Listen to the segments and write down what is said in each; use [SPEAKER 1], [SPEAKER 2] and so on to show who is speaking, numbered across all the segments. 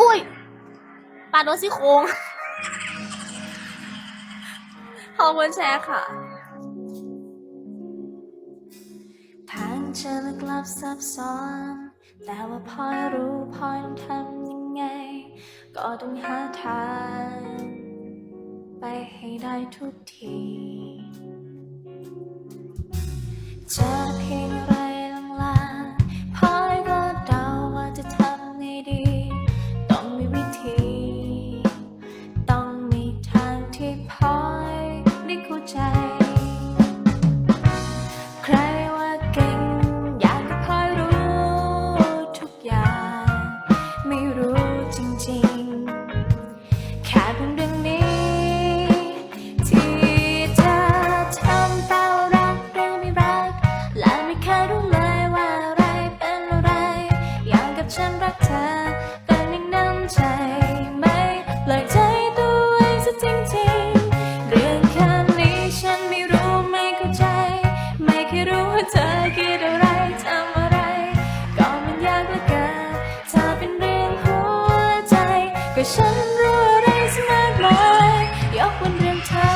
[SPEAKER 1] อุ้ยปาโดนซี่โครงขอบคุณแชร์ค่ะทางเธอลึกลับซับซ้อน แต่ว่าพอยรู้พอยต้องทำยังไง ก็ต้องหาทางไปให้ได้ทุกที ใจ ใครว่าเก่ง อยากให้พอยรู้ทุกอย่าง ไม่รู้จริงๆ แค่เพียงเรื่องนี้ ที่เธอทำเต้ารักหรือไม่รัก และไม่เคยรู้เลยว่าอะไรเป็นอะไร อย่างกับฉันรักเธอ ก็ฉันรู้อะไรสักมากมายยกว้นเรื่องเธอ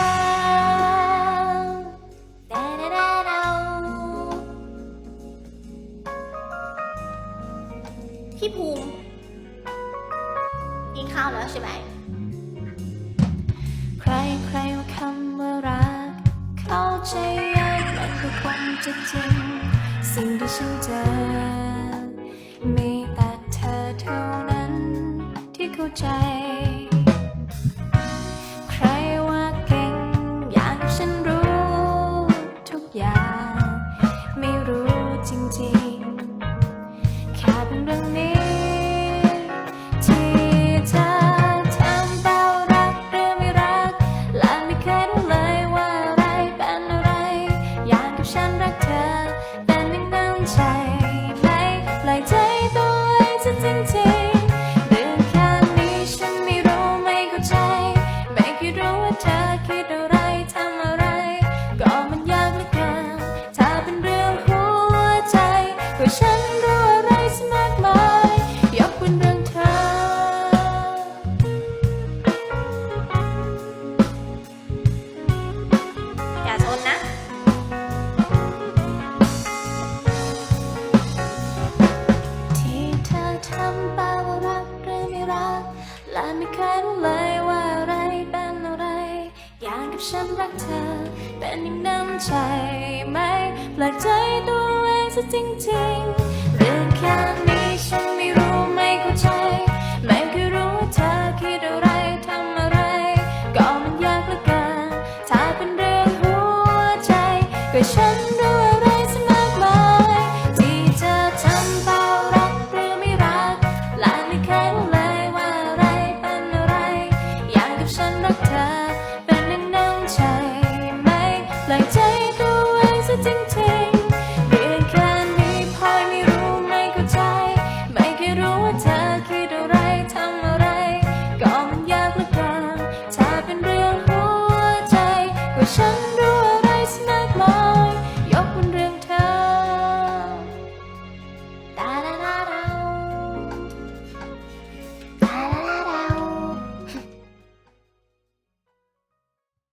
[SPEAKER 1] พี่ภูมิกินข้าวแล้วใช่ไหม ใครใครว่าคำว่ารัก เข้าใจยากมันก็คงจะจริง สิ่งที่ฉันเจอ มีแต่เธอเท่า ใจ ใครว่าเก่งอยากฉันรู้ทุกอย่าง ไม่รู้จริงๆ แค่เป็นเรื่องนี้ ที่เธอทำเต้ารักหรือไม่รัก และไม่เคยรู้เลยว่าอะไรเป็นอะไร อย่างกับฉันรักเธอ เป็นอย่างนั้นใช่ ก็ฉันรู้อะไรสมากมายยกเว้นเรื่องเธอ อย่าชนนะ ที่เธอทำไปว่ารักหรือไม่รัก และไม่เคยรู้เลยว่าอะไรเป็นอะไร อย่างกับฉันรักเธอ เป็นอย่างนั้นใช่ไหมแปลกใจตัวะจริงๆเรื่อแค่นี้ฉันไม่รู้ไม่เข้าใจแม้เคยรู้ว่าเธอคิดอะไรทำอะไร ก็มันยากเหลือเกินถ้าเป็นเรื่องหัวใจ ก็ฉันรู้อะไรสักมากมายที่เธอทำเปล่ารักหรือไม่รักและไม่เคยรู้เลยว่าอะไรเป็นอะไร อย่างกับฉันรักเธอเป็นน่นั่งใจไหมหลักใจตัวเองซะจริงๆ